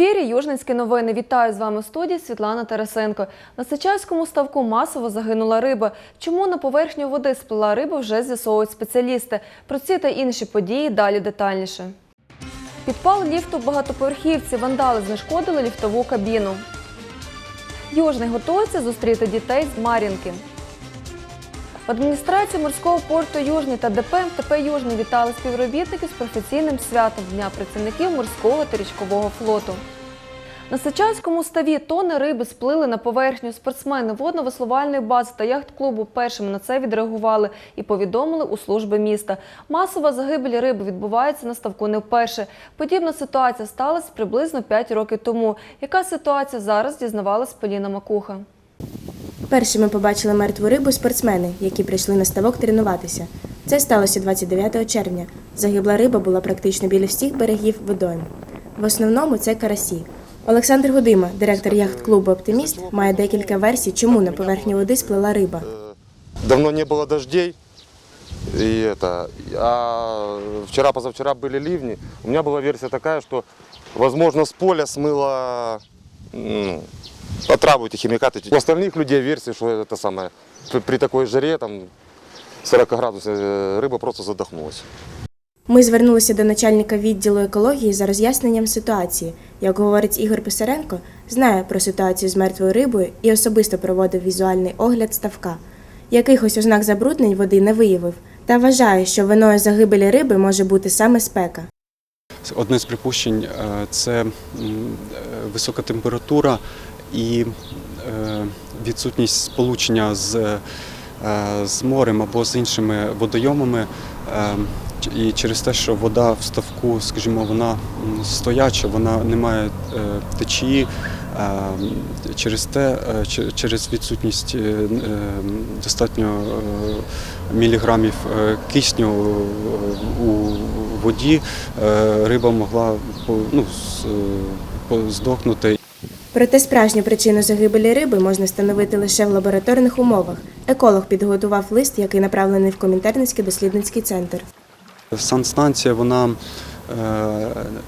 Ефірі Южницькі новини. Вітаю з вами в студії Світлана Тарасенко. На Сичавському ставку масово загинула риба. Чому на поверхню води сплила риба, вже з'ясовують спеціалісти. Про ці та інші події далі детальніше. Підпал ліфту багатоповерхівці. Вандали знешкодили ліфтову кабіну. Южний готується зустріти дітей з Мар'їнки. В адміністрації морського порту Южний та ДП МТП Южний вітали співробітників з професійним святом Дня працівників морського та річкового флоту. На Сичанському ставі тони риби сплили на поверхню. Спортсмени водно-веслувальної бази та яхт-клубу першими на це відреагували і повідомили у служби міста. Масова загибель риби відбувається на ставку не вперше. Подібна ситуація сталася приблизно 5 років тому. Яка ситуація зараз дізнавалась Поліна Макуха. Першими побачили мертву рибу спортсмени, які прийшли на ставок тренуватися. Це сталося 29 червня. Загибла риба була практично біля всіх берегів водойм. В основному це карасі. Олександр Гудима, директор яхт-клубу Оптиміст, має декілька версій, чому на поверхні води сплила риба. Давно не было дождей. И это, а вчера, позавчера были ливни. У меня была версия такая, что, возможно, с поля смыло ну, отраву эти химикаты. У остальных людей версия, что это самое, при, при такой жаре, там, 40 градусов, э, рыба просто задохнулась. Ми звернулися до начальника відділу екології за роз'ясненням ситуації. Як говорить Ігор Писаренко, знає про ситуацію з мертвою рибою і особисто проводив візуальний огляд ставка. Якихось ознак забруднень води не виявив та вважає, що виною загибелі риби може бути саме спека. Одне з припущень е, це е, висока температура і е, відсутність сполучення з, з морем або з іншими водойомами. І через те, що вода в ставку, скажімо, вона стояча, вона не має е, течії. Через те, е, через відсутність е, достатньо міліграмів кисню у воді риба могла ну, здохнути. Проте справжню причину загибелі риби можна встановити лише в лабораторних умовах. Еколог підготував лист, який направлений в Комінтернський дослідницький центр. Санстанція вона, е,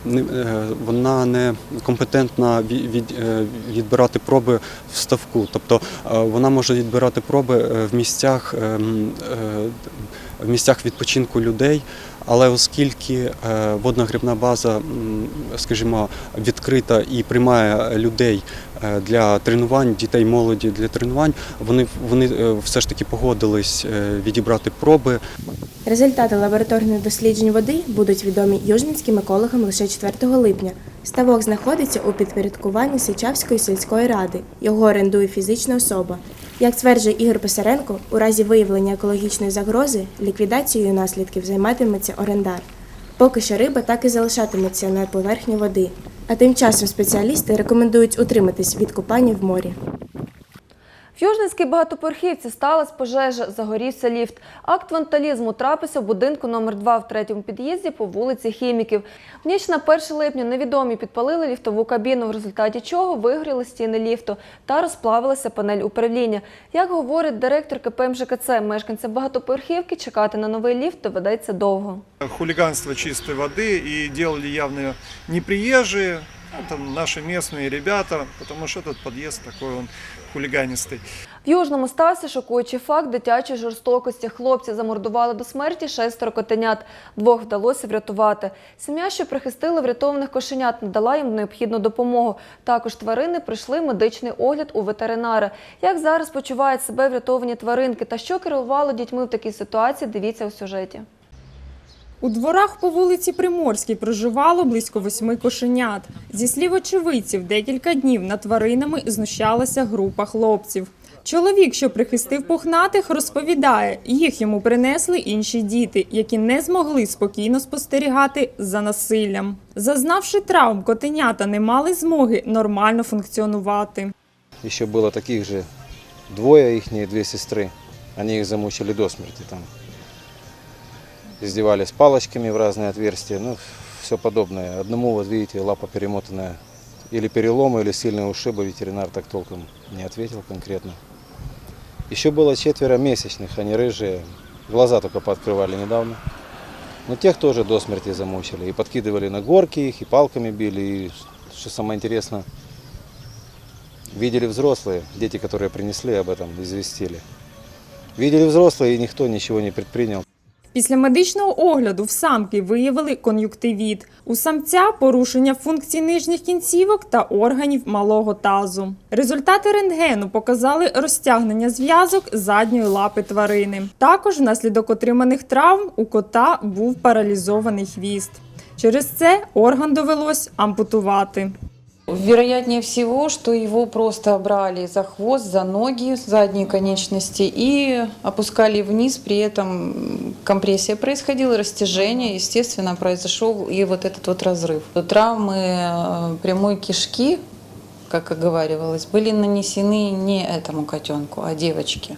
е, вона не компетентна е, відбирати проби в ставку. Тобто вона може відбирати проби в місцях, е, м, е, в місцях відпочинку людей. Але оскільки е, водна грибна база, скажімо, відкрита і приймає людей е, для тренувань, дітей, молоді для тренувань, вони, вони е, все ж таки погодились відібрати проби Результати лабораторних досліджень води будуть відомі южницьким екологам лише 4 липня. Ставок знаходиться у підпорядкуванні Сичавської сільської ради. Його орендує фізична особа. Як стверджує Ігор Писаренко, у разі виявлення екологічної загрози ліквідацією наслідків займатиметься орендар. Поки що риба так і залишатиметься на поверхні води. А тим часом спеціалісти рекомендують утриматись від купання в морі. В Южницькій багатоповерхівці сталася пожежа, загорівся ліфт. Акт вандалізму трапився в будинку номер 2 в третьому під'їзді по вулиці Хіміків. В ніч на 1 липня невідомі підпалили ліфтову кабіну, в результаті чого вигоріли стіни ліфту та розплавилася панель управління. Як говорить директор КП МЖКЦ, мешканцям багатоповерхівки чекати на новий ліфт доведеться довго. хулиганство чистой воды и делали явно неприезжие, ну, там наши местные ребята, потому что этот подъезд такой он хулиганистый. В Южному стався шокуючий факт дитячої жорстокості. Хлопці замордували до смерті шестеро котенят. Двох вдалося врятувати. Сім'я, що прихистила врятованих кошенят, надала їм необхідну допомогу. Також тварини пройшли медичний огляд у ветеринара. Як зараз почувають себе врятовані тваринки та що керувало дітьми в такій ситуації, дивіться у сюжеті. У дворах по вулиці Приморській проживало близько восьми кошенят. Зі слів очевидців, декілька днів над тваринами знущалася група хлопців. Чоловік, що прихистив пухнатих, розповідає, їх йому принесли інші діти, які не змогли спокійно спостерігати за насиллям. Зазнавши травм, котенята не мали змоги нормально функціонувати. Еще было таких же двое, их две сестры. Они их замучили до смерти там. Издевались палочками в разные отверстия, ну, все подобное. Одному, вот видите, лапа перемотанная. Или переломы, или сильные ушибы, ветеринар так толком не ответил конкретно. Еще было четверо месячных, они рыжие, глаза только пооткрывали недавно. Но тех тоже до смерти замучили. И подкидывали на горки их, и палками били, и что самое интересное, видели взрослые, дети, которые принесли об этом, известили. Видели взрослые, и никто ничего не предпринял. Після медичного огляду в самки виявили кон'юктивіт. У самця порушення функцій нижніх кінцівок та органів малого тазу. Результати рентгену показали розтягнення зв'язок задньої лапи тварини. Також внаслідок отриманих травм у кота був паралізований хвіст. Через це орган довелось ампутувати. Вероятнее всего, что его просто брали за хвост, за ноги, задние конечности и опускали вниз. При этом компрессия происходила, растяжение, естественно, произошел и вот этот вот разрыв. Травмы э, прямой кишки, как оговаривалось, были нанесены не этому котенку, а девочке.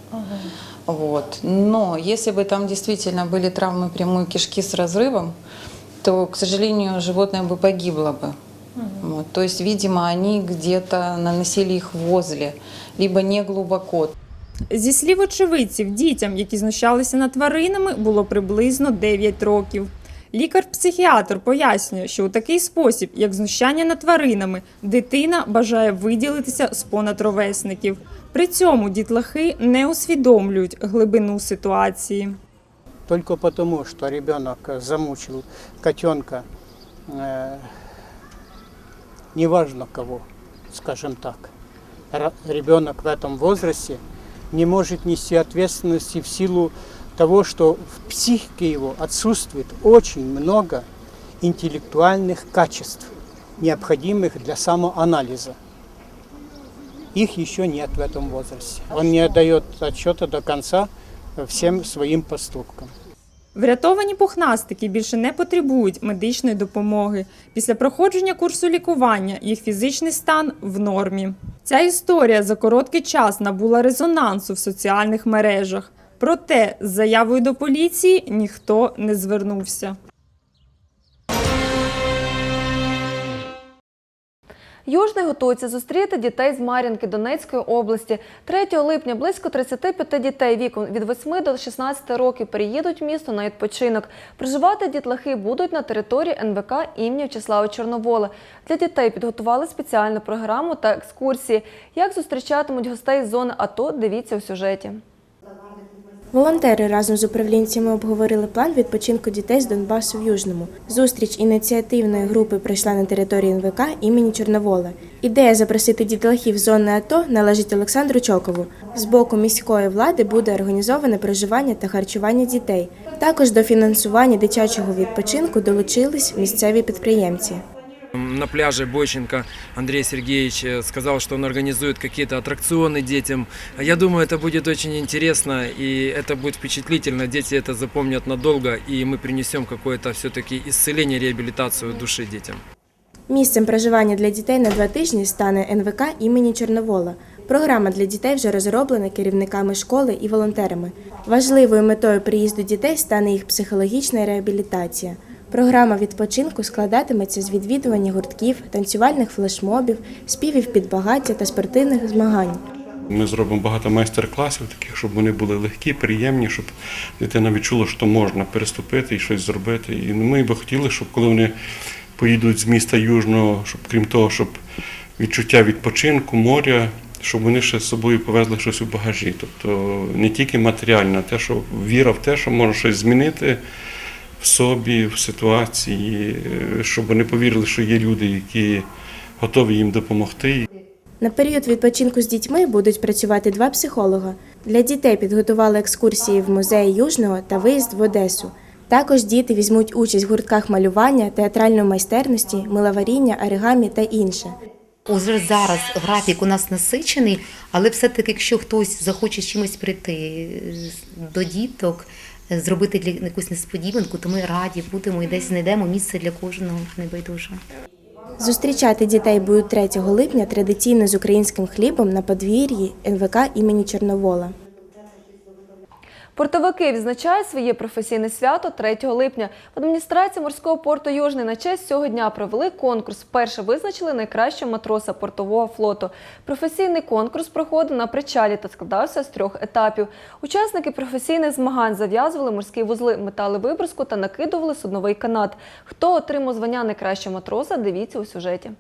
Вот. Но если бы там действительно были травмы прямой кишки с разрывом, то, к сожалению, животное бы погибло бы. Вот, то есть, видимо, они где-то наносили их возле, либо не глубоко. Зі слів очевидців, дітям, які знущалися над тваринами, було приблизно 9 років. Лікар-психіатр пояснює, що у такий спосіб, як знущання над тваринами, дитина бажає виділитися з понад ровесників. При цьому дітлахи не усвідомлюють глибину ситуації. только потому, что ребенок замучил котенка, э, неважно кого, скажем так, ребенок в этом возрасте не может нести ответственности в силу того, что в психике его отсутствует очень много интеллектуальных качеств, необходимых для самоанализа. Их еще нет в этом возрасте. Он не отдает отчета до конца всем своим поступкам. Врятовані пухнастики більше не потребують медичної допомоги. Після проходження курсу лікування їх фізичний стан в нормі. Ця історія за короткий час набула резонансу в соціальних мережах. Проте з заявою до поліції ніхто не звернувся. Южний готується зустріти дітей з Мар'їнки Донецької області. 3 липня близько 35 дітей віком від 8 до 16 років приїдуть в місто на відпочинок. Проживати дітлахи будуть на території НВК імені В'ячеслава Чорновола. Для дітей підготували спеціальну програму та екскурсії. Як зустрічатимуть гостей з зони АТО, дивіться у сюжеті. Волонтери разом з управлінцями обговорили план відпочинку дітей з Донбасу в Южному. Зустріч ініціативної групи пройшла на території НВК імені Чорновола. Ідея запросити дітлахів зони АТО належить Олександру Чокову. З боку міської влади буде організоване проживання та харчування дітей. Також до фінансування дитячого відпочинку долучились місцеві підприємці. На пляже Бойченко Андрей Сергеевич э, сказал, что он организует какие-то аттракционы детям. Я думаю, это будет очень интересно и это будет впечатлительно. Дети это запомнят надолго и мы принесем какое-то все-таки исцеление, реабилитацию души детям. Місцем проживання для дітей на два тижні стане НВК імені Чорновола. Програма для дітей вже розроблена керівниками школи і волонтерами. Важливою метою приїзду дітей стане їх психологічна реабілітація. Програма відпочинку складатиметься з відвідування гуртків, танцювальних флешмобів, співів під багаття та спортивних змагань. Ми зробимо багато майстер-класів, таких, щоб вони були легкі, приємні, щоб дитина відчула, що можна переступити і щось зробити. І ми би хотіли, щоб коли вони поїдуть з міста Южного, щоб крім того, щоб відчуття відпочинку, моря, щоб вони ще з собою повезли щось у багажі. Тобто не тільки матеріальне, а те, що віра в те, що можна щось змінити в собі, в ситуації, е, щоб вони повірили, що є люди, які готові їм допомогти. На період відпочинку з дітьми будуть працювати два психолога. Для дітей підготували екскурсії в музеї Южного та виїзд в Одесу. Також діти візьмуть участь в гуртках малювання, театральної майстерності, миловаріння, оригамі та інше. Уже зараз графік у нас насичений, але все-таки, якщо хтось захоче з чимось прийти е, до діток, зробити для якусь несподіванку, то ми раді будемо і десь знайдемо місце для кожного небайдужого. Зустрічати дітей будуть 3 липня традиційно з українським хлібом на подвір'ї НВК імені Чорновола. Портовики відзначають своє професійне свято 3 липня. В адміністрації морського порту Южний на честь цього дня провели конкурс. Вперше визначили найкращого матроса портового флоту. Професійний конкурс проходив на причалі та складався з трьох етапів. Учасники професійних змагань зав'язували морські вузли, метали виброску та накидували судновий канат. Хто отримав звання найкращого матроса, дивіться у сюжеті.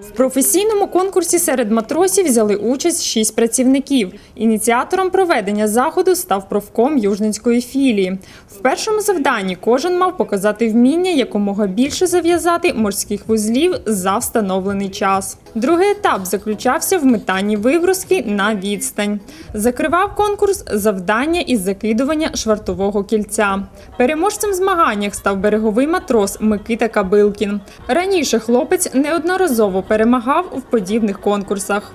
В професійному конкурсі серед матросів взяли участь шість працівників. Ініціатором проведення заходу став профком Южненської філії. В першому завданні кожен мав показати вміння якомога більше зав'язати морських вузлів за встановлений час. Другий етап заключався в метанні виброски на відстань. Закривав конкурс завдання із закидування швартового кільця. Переможцем в змаганнях став береговий матрос Микита Кабилкін. Раніше хлопець неодноразово перемагав в подібних конкурсах.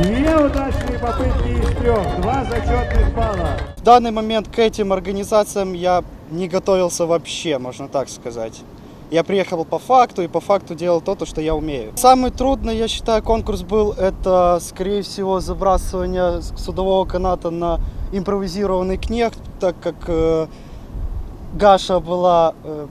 Две удачные попытки из трех, два зачетных балла. В данный момент к этим организациям я не готовился вообще, можно так сказать. Я приехал по факту и по факту делал то, то, что я умею. Самый трудный, я считаю, конкурс был, это, скорее всего, забрасывание судового каната на импровизированный кнехт, так как э, Гаша была э,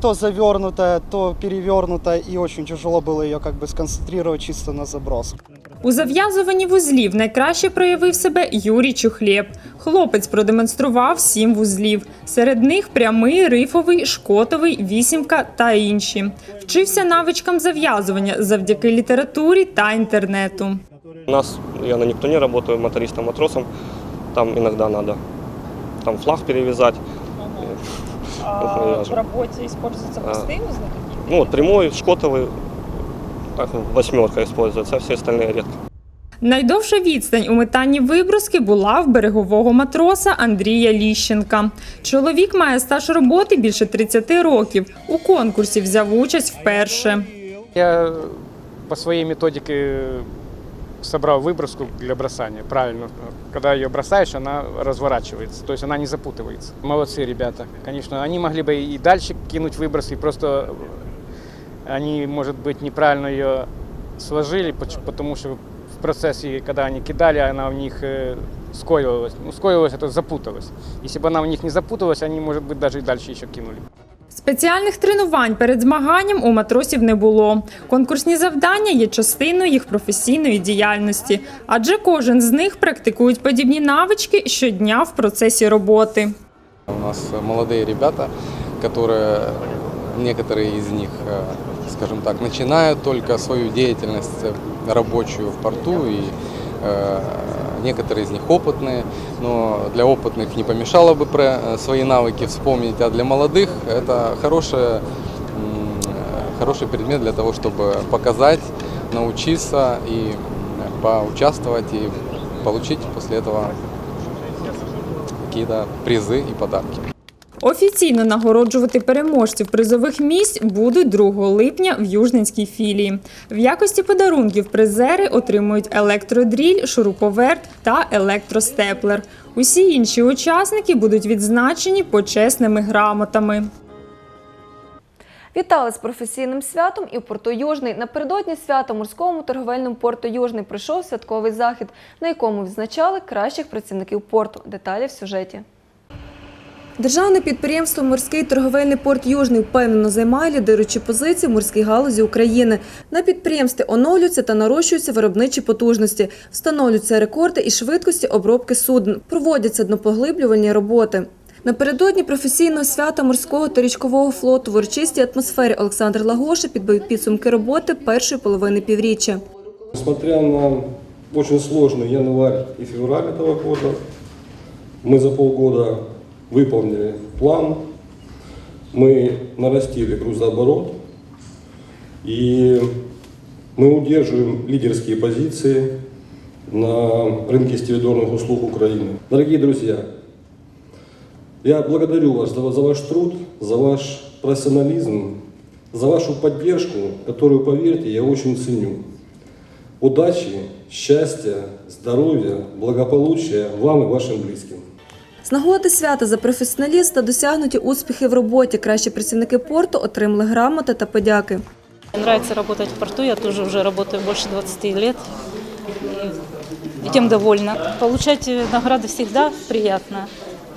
то завернутая, то перевернутая, и очень тяжело было ее как бы сконцентрировать чисто на заброс. У зав'язуванні вузлів найкраще проявив себе Юрій Чухлєб. Хлопець продемонстрував сім вузлів. Серед них прямий, рифовий, шкотовий, вісімка та інші. Вчився навичкам зав'язування завдяки літературі та інтернету. У нас, я на Нептуне работаю мотористом, матросом, там иногда надо там флаг перевязать. А в роботі використовуються прості Ну, вот прямой, шкотовый, так, восьмерка используется, а все остальные редко. Найдовша відстань у метанні виброски була в берегового матроса Андрія Ліщенка. Чоловік має стаж роботи більше 30 років. У конкурсі взяв участь вперше. Я по своей методике собрал выброску для бросания, правильно. Когда ее бросаешь, она разворачивается, то есть она не запутывается. Молодцы ребята. Конечно, они могли бы и дальше кинуть выброс, и просто они, может быть, неправильно ее сложили, поч- потому что в процессе, когда они кидали, она у них э, скоилась. Ну, скоилась, это запуталась. Если бы она у них не запуталась, они, может быть, даже и дальше еще кинули. Спеціальних тренувань перед змаганням у матросів не було. Конкурсні завдання є частиною їх професійної діяльності, адже кожен з них практикують подібні навички щодня в процесі роботи. У нас молодые ребята, которые, некоторые из них, э, скажем так, начинают только свою деятельность рабочую в порту, и э, некоторые из них опытные, но для опытных не помешало бы про э, свои навыки вспомнить, а для молодых это хорошая, хороший предмет для того, чтобы показать, научиться и э, поучаствовать и получить после этого какие-то призы и подарки. Офіційно нагороджувати переможців призових місць будуть 2 липня в Южненській філії. В якості подарунків призери отримують електродріль, шуруповерт та електростеплер. Усі інші учасники будуть відзначені почесними грамотами. Вітали з професійним святом і в порту Южний. Напередодні свята морському торговельному порту Южний пройшов святковий захід, на якому відзначали кращих працівників порту. Деталі в сюжеті. Державне підприємство Морський торговельний порт Южний впевнено займає лідируючі позиції в морській галузі України. На підприємстві оновлюються та нарощуються виробничі потужності, встановлюються рекорди і швидкості обробки суден, проводяться днопоглиблювальні роботи. Напередодні професійного свята морського та річкового флоту в урочистій атмосфері Олександр Лагоша підбив підсумки роботи першої половини півріччя. Несмотря на очень сложный январь и февраль этого года, мы за полгода выполнили план, мы нарастили грузооборот и мы удерживаем лидерские позиции на рынке стивидорных услуг Украины. Дорогие друзья, я благодарю вас за, за ваш труд, за ваш профессионализм, за вашу поддержку, которую, поверьте, я очень ценю. Удачи, счастья, здоровья, благополучия вам и вашим близким. З нагоди свята за професіоналіст та досягнуті успіхи в роботі кращі працівники порту отримали грамоти та подяки. Мне нравится работать в порту, я тоже уже работаю больше 20 лет. И тем довольна. Получать э, награды всегда приятно,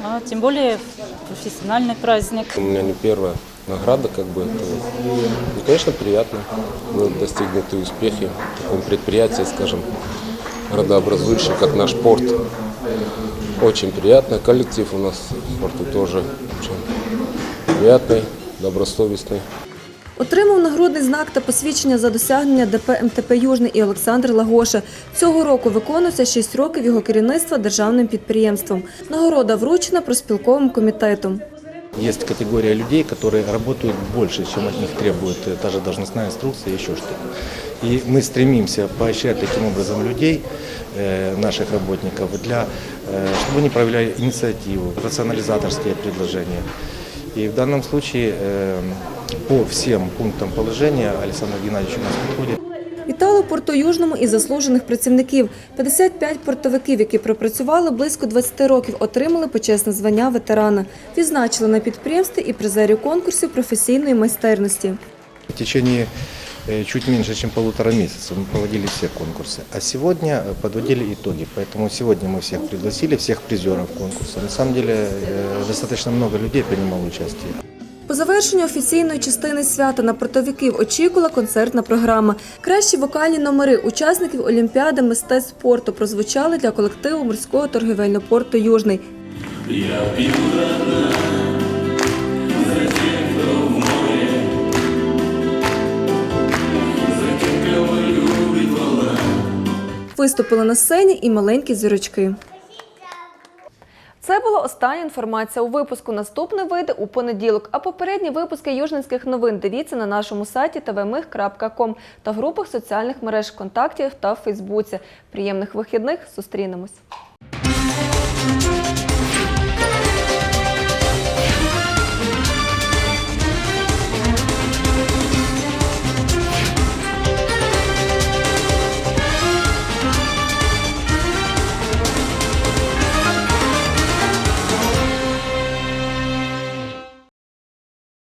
а тем более в профессиональный праздник. У меня не первая награда, как бы. Это, ну, конечно, приятно. Вы достигнуты успехи в таком предприятии, скажем, градообразующий, как наш порт. Очень приятно. Коллектив у нас в порту тоже очень приятный, добросовестный. Отримав нагрудний знак та посвідчення за досягнення ДП МТП Южний і Олександр Лагоша. Цього року виконується 6 років його керівництва державним підприємством. Нагорода вручена проспілковим комітетом. Есть категория людей, которые работают больше, чем от них требует э, та же должностная инструкция и еще что-то. И мы стремимся поощрять таким образом людей, э, наших работников, для, э, чтобы они проявляли инициативу, рационализаторские предложения. И в данном случае э, по всем пунктам положения Александр Геннадьевич у нас подходит. Вітали у порту Южному і заслужених працівників. 55 портовиків, які пропрацювали близько 20 років, отримали почесне звання ветерана. Відзначили на підприємстві і призерів конкурсів професійної майстерності. В течение э, чуть меньше, чем полутора месяца мы проводили все конкурсы. А сегодня э, подводили итоги. Поэтому сегодня мы всех пригласили, всех призеров конкурса. На самом деле э, достаточно много людей принимало участие. По завершенню офіційної частини свята на портовиків очікувала концертна програма. Кращі вокальні номери учасників Олімпіади мистецтв спорту прозвучали для колективу морського торгівельного порту Южний. Виступили на сцені і маленькі зірочки. Це була остання інформація у випуску. Наступний вийде у понеділок. А попередні випуски южненських новин дивіться на нашому сайті tvmih.com та групах соціальних мереж ВКонтакті та в Фейсбуці. Приємних вихідних зустрінемось.